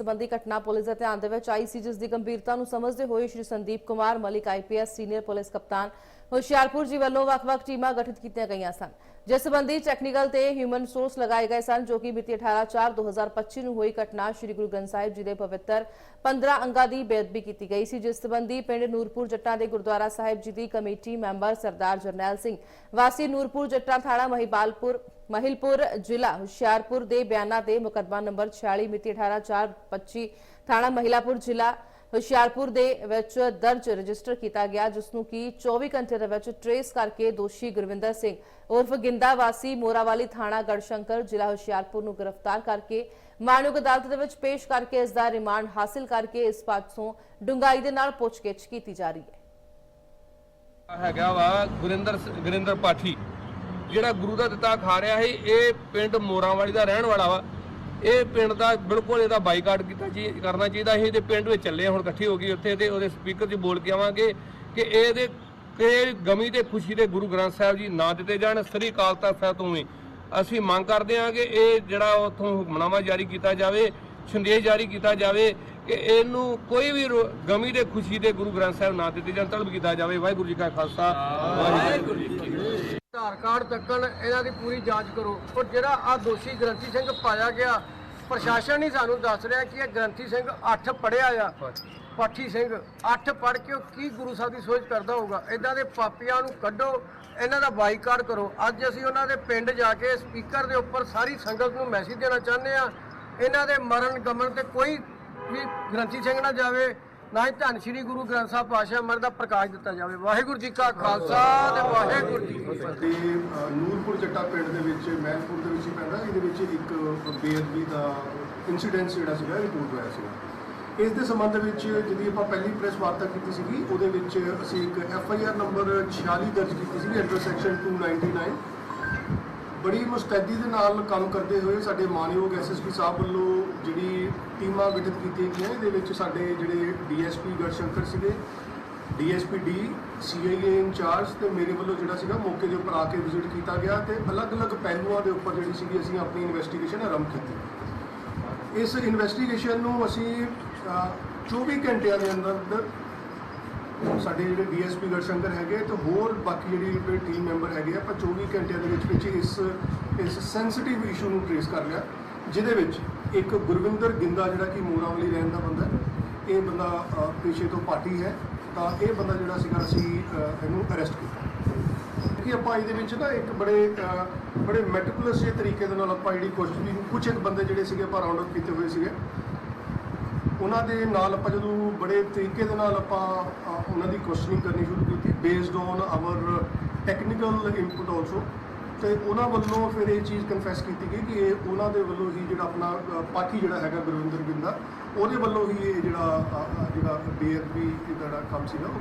ਸੰਬੰਧੀ ਘਟਨਾ ਪੁਲਿਸ ਦੇ ਧਿਆਨ ਦੇ ਵਿੱਚ ਆਈ ਸੀ, ਜਿਸ ਦੀ ਗੰਭੀਰਤਾ ਨੂੰ ਸਮਝਦੇ ਹੋਏ Shri Sandeep Kumar Malik IPS senior police ਕਪਤਾਨ ਹੁਸ਼ਿਆਰਪੁਰ ਜੀ ਵੱਲੋਂ ਵੱਖ-ਵੱਖ ਟੀਮਾਂ ਗਠਿਤ ਕੀਤੀਆਂ ਗਈਆਂ ਸਨ। ਜਿਸ ਸੰਬੰਧੀ ਟੈਕਨੀਕਲ ਤੇ ਹਿਊਮਨ ਸੋਰਸ ਲਗਾਏ ਗਏ ਸਨ, ਜੋ ਕਿ ਮਿਤੀ 18/4/2025 ਨੂੰ ਹੋਈ ਘਟਨਾ ਸ਼੍ਰੀ ਗੁਰੂ ਗ੍ਰੰਥ ਸਾਹਿਬ ਜੀ ਦੇ ਪਵਿੱਤਰ 15 ਅੰਗਾਂ ਦੀ ਬੇਅਦਬੀ ਕੀਤੀ ਗਈ ਸੀ। ਜਿਸ ਸੰਬੰਧੀ ਪਿੰਡ ਨੂਰਪੁਰ ਜੱਟਾਂ ਦੇ ਗੁਰਦੁਆਰਾ ਸਾਹਿਬ ਜੀ ਦੀ ਕਮੇਟੀ ਮੈਂਬਰ ਸਰਦਾਰ ਜਰਨੈਲ ਸਿੰਘ, ਵਾਸੀ ਨੂਰਪੁਰ ਜੱਟਾਂ ਥਾਣਾ ਮਹੀਬਾਲਪੁਰ ਮਹਿਲਪੁਰ ਜ਼ਿਲ੍ਹਾ ਹੁਸ਼ਿਆਰਪੁਰ ਦੇ ਬਿਆਨਾਂ ਤੇ ਮੁਕੱਦਮਾ ਨੰਬਰ 46 ਮਿਤੀ 18/4/25 ਥਾਣਾ ਮਹਿਲਾਪੁਰ ਜ਼ਿਲ੍ਹਾ ਹੁਸ਼ਿਆਰਪੁਰ ਦੇ ਵਿੱਚ ਦਰਜ ਰਜਿਸਟਰ ਕੀਤਾ ਗਿਆ, ਜਿਸ ਨੂੰ ਕਿ 24 ਘੰਟੇ ਦੇ ਵਿੱਚ ਟਰੇਸ ਕਰਕੇ ਦੋਸ਼ੀ ਗੁਰਵਿੰਦਰ ਸਿੰਘ ਉਰਫ ਗਿੰਦਾ ਵਾਸੀ ਮੋਰਾਵਾਲੀ ਥਾਣਾ ਗੜਸ਼ੰਕਰ ਜ਼ਿਲ੍ਹਾ ਹੁਸ਼ਿਆਰਪੁਰ ਨੂੰ ਗ੍ਰਿਫਤਾਰ ਕਰਕੇ ਮਾਨਵ ਅਦਾਲਤ ਦੇ ਵਿੱਚ ਪੇਸ਼ ਕਰਕੇ ਇਸ ਦਾ ਰਿਮਾਂਡ ਹਾਸਲ ਕਰਕੇ ਇਸ ਪਾਸੋਂ ਡੂੰਘਾਈ ਦੇ ਨਾਲ ਪੁੱਛਗਿੱਛ ਕੀਤੀ ਜਾ ਰਹੀ ਹੈ। ਹੈਗਾ ਵਾ ਗੁਰਿੰਦਰ ਗੁਰਿੰਦਰ ਪਾਠੀ। ਜਿਹੜਾ ਗੁਰੂ ਦਾ ਦਿੱਤਾ ਖਾ ਰਿਹਾ ਸੀ, ਇਹ ਪਿੰਡ ਮੋਰਾਂਵਾਲੀ ਦਾ ਰਹਿਣ ਵਾਲਾ ਵਾ। ਇਹ ਪਿੰਡ ਦਾ ਬਿਲਕੁਲ ਇਹਦਾ ਬਾਈਕਾਟ ਕੀਤਾ ਜੀ, ਕਰਨਾ ਚਾਹੀਦਾ ਸੀ ਤੇ ਪਿੰਡ ਵਿੱਚ ਚੱਲੇ, ਹੁਣ ਇਕੱਠੀ ਹੋ ਗਈ ਉੱਥੇ ਤੇ ਉਹਦੇ ਸਪੀਕਰ 'ਚ ਬੋਲ ਕੇ ਆਵਾਂਗੇ ਕਿ ਇਹਦੇ ਕਿ ਗਮੀ ਤੇ ਖੁਸ਼ੀ ਦੇ ਗੁਰੂ ਗ੍ਰੰਥ ਸਾਹਿਬ ਜੀ ਨਾ ਦਿੱਤੇ ਜਾਣ, ਸ੍ਰੀ ਅਕਾਲ ਤਖਤ ਸਾਹਿਬ ਤੋਂ ਵੀ। ਅਸੀਂ ਮੰਗ ਕਰਦੇ ਹਾਂ ਕਿ ਇਹ ਜਿਹੜਾ ਉਥੋਂ ਹੁਕਮਨਾਮਾ ਜਾਰੀ ਕੀਤਾ ਜਾਵੇ, ਸੰਦੇਸ਼ ਜਾਰੀ ਕੀਤਾ ਜਾਵੇ ਕਿ ਇਹਨੂੰ ਕੋਈ ਵੀ ਰੋ- ਗਮੀ ਤੇ ਖੁਸ਼ੀ ਦੇ ਗੁਰੂ ਗ੍ਰੰਥ ਸਾਹਿਬ ਨਾ ਦਿੱਤੇ ਜਾਣ, ਤਲਬ ਕੀਤਾ ਜਾਵੇ। ਵਾਹਿਗੁਰੂ ਜੀ ਕਾ ਖਾਲਸਾ, ਵਾਹਿਗੁਰੂ ਜੀ ਕੀ ਫਤਿਹ। ਆਧਾਰ ਕਾਰਡ ਤੱਕਣ ਇਹਨਾਂ ਦੀ ਪੂਰੀ ਜਾਂਚ ਕਰੋ। ਔਰ ਜਿਹੜਾ ਆ ਦੋਸ਼ੀ ਗ੍ਰੰਥੀ ਸਿੰਘ ਪਾਇਆ ਗਿਆ, ਪ੍ਰਸ਼ਾਸਨ ਹੀ ਸਾਨੂੰ ਦੱਸ ਰਿਹਾ ਕਿ ਇਹ ਗ੍ਰੰਥੀ ਸਿੰਘ 8 ਪੜਿਆ ਆ। ਪਾਠੀ ਸਿੰਘ 8 ਪੜ ਕੇ ਉਹ ਕੀ ਗੁਰੂ ਸਾਹਿਬ ਦੀ ਸੋਚ ਕਰਦਾ ਹੋਊਗਾ? ਇਦਾਂ ਦੇ ਪਾਪੀਆਂ ਨੂੰ ਕੱਢੋ, ਇਹਨਾਂ ਦਾ ਬਾਈਕਾਟ ਕਰੋ। ਅੱਜ ਅਸੀਂ ਉਹਨਾਂ ਦੇ ਪਿੰਡ ਜਾ ਕੇ ਸਪੀਕਰ ਦੇ ਉੱਪਰ ਸਾਰੀ ਸੰਗਤ ਨੂੰ ਮੈਸੇਜ ਦੇਣਾ ਚਾਹੁੰਦੇ ਆ ਇਹਨਾਂ ਦੇ ਮਰਨ ਗਮਨ ਤੇ ਕੋਈ ਵੀ ਗ੍ਰੰਥੀ ਸਿੰਘ ਨਾ ਜਾਵੇ। ਨਾ ਹੀ ਧੰਨ ਸ਼੍ਰੀ ਗੁਰੂ ਗ੍ਰੰਥ ਸਾਹਿਬ ਪਾਤਸ਼ਾਹ ਮਰ ਦਾ ਪ੍ਰਕਾਸ਼ ਦਿੱਤਾ ਜਾਵੇ। ਵਾਹਿਗੁਰੂ ਜੀ ਕਾ ਖਾਲਸਾ ਤੇ ਵਾਹਿਗੁਰੂ ਜੀ ਕੀ ਫਤਿਹ। ਤੇ ਨੂਰਪੁਰ ਜੱਟਾ ਪਿੰਡ ਦੇ ਵਿੱਚ ਮਹਿਲਪੁਰ ਦੇ ਵਿੱਚ ਹੀ ਪੈਂਦਾ ਇਹਦੇ ਵਿੱਚ ਇੱਕ ਬੇਅਦਬੀ ਦਾ ਇਨਸੀਡੈਂਟ ਜਿਹੜਾ ਸੀਗਾ ਰਿਪੋਰਟ ਹੋਇਆ ਸੀਗਾ। ਇਸ ਦੇ ਸੰਬੰਧ ਵਿੱਚ ਜਿਹਦੀ ਆਪਾਂ ਪਹਿਲੀ ਪ੍ਰੈਸ ਵਾਰਤਾ ਕੀਤੀ ਸੀਗੀ ਉਹਦੇ ਵਿੱਚ ਅਸੀਂ ਇੱਕ ਐਫ ਆਈ ਆਰ ਨੰਬਰ 46 ਦਰਜ ਕੀਤੀ ਸੀਗੀ ਅੰਡਰ ਸੈਕਸ਼ਨ 299 ਬੜੀ ਮੁਸਤੈਦੀ ਦੇ ਨਾਲ ਕੰਮ ਕਰਦੇ ਹੋਏ ਸਾਡੇ ਮਾਨਯੋਗ ਐਸਐਸਪੀ ਸਾਹਿਬ ਵੱਲੋਂ ਜਿਹੜੀ ਟੀਮਾਂ ਗਠਿਤ ਕੀਤੀਆਂ ਗਈਆਂ ਇਹਦੇ ਵਿੱਚ ਸਾਡੇ ਜਿਹੜੇ ਡੀਐਸਪੀ ਗੜਸ਼ੰਕਰ ਸੀਗੇ ਡੀਐਸਪੀ ਡੀ ਸੀਆਈਏ ਇੰਚਾਰਜ ਤੇ ਮੇਰੇ ਵੱਲੋਂ ਜਿਹੜਾ ਸੀਗਾ ਮੌਕੇ ਦੇ ਉੱਪਰ ਆ ਕੇ ਵਿਜ਼ਿਟ ਕੀਤਾ ਗਿਆ ਤੇ ਅਲੱਗ-ਅਲੱਗ ਪਹਿਲੂਆਂ ਦੇ ਉੱਪਰ ਜਿਹੜੀ ਸੀਗੀ ਅਸੀਂ ਆਪਣੀ ਇਨਵੈਸਟੀਗੇਸ਼ਨ ਆਰੰਭ ਕੀਤੀ। ਇਸ ਇਨਵੈਸਟੀਗੇਸ਼ਨ ਨੂੰ ਅਸੀਂ ਅ, 24 ਘੰਟਿਆਂ ਦੇ ਅੰਦਰ ਅੰਦਰ ਸਾਡੇ ਜਿਹੜੇ ਡੀਐਸਪੀ ਗੜਸ਼ੰਕਰ ਹੈਗੇ ਤੇ ਹੋਰ ਬਾਕੀ ਜਿਹੜੀ ਟੀਮ ਮੈਂਬਰ ਹੈਗੇ ਆ, ਆਪਾਂ 24 ਘੰਟਿਆਂ ਦੇ ਵਿੱਚ ਵਿੱਚ ਇਸ ਇਸ ਸੈਂਸਿਟਿਵ ਇਸ਼ੂ ਨੂੰ ਟ੍ਰੇਸ ਕਰ ਲਿਆ ਜਿਹਦੇ ਵਿੱਚ ਇੱਕ ਗੁਰਵਿੰਦਰ ਗਿੰਦਾ ਜਿਹੜਾ ਕਿ ਮੋਰਾਵਾਲੀ ਰਹਿਣ ਦਾ ਬੰਦਾ ਇਹ ਬੰਦਾ ਪੇਸ਼ੇ ਤੋਂ ਪਾਰਟੀ ਹੈ ਤਾਂ ਇਹ ਬੰਦਾ ਜਿਹੜਾ ਸੀਗਾ ਅਸੀਂ ਇਹਨੂੰ ਅਰੈਸਟ ਕੀਤਾ। ਕਿ ਆਪਾਂ ਇਹਦੇ ਵਿੱਚ ਨਾ ਇੱਕ ਬੜੇ ਬੜੇ ਮੈਟੀਕੂਲਸ ਜਿਹੇ ਤਰੀਕੇ ਦੇ ਨਾਲ ਆਪਾਂ ਜਿਹੜੀ ਕੁਐਸਚਨਿੰਗ ਕੁਝ ਇੱਕ ਬੰਦੇ ਜਿਹੜੇ ਸੀਗੇ ਆਪਾਂ ਰਾਉਂਡ ਅਪ ਕੀਤੇ ਹੋਏ ਸੀਗੇ ਉਹਨਾਂ ਦੇ ਨਾਲ ਆਪਾਂ ਜਦੋਂ ਬੜੇ ਤਰੀਕੇ ਦੇ ਨਾਲ ਆਪਾਂ ਉਹਨਾਂ ਦੀ ਕੁਐਸਚਨਿੰਗ ਕਰਨੀ ਸ਼ੁਰੂ ਕੀਤੀ based on our technical input also ਤੇ ਉਹਨਾਂ ਵੱਲੋਂ ਫਿਰ ਇਹ ਚੀਜ਼ ਕਨਫੈਸ ਕੀਤੀ ਗਈ ਕਿ ਇਹ ਉਹਨਾਂ ਦੇ ਵੱਲੋਂ ਹੀ ਜਿਹੜਾ ਆਪਣਾ ਪਾਠੀ ਜਿਹੜਾ ਹੈਗਾ ਗੁਰਵਿੰਦਰ ਬਿੰਦਾ ਉਹਦੇ ਵੱਲੋਂ ਹੀ ਇਹ ਜਿਹੜਾ ਜਿਹੜਾ ਬੇਅਦਬੀ ਦਾ ਕੰਮ ਸੀਗਾ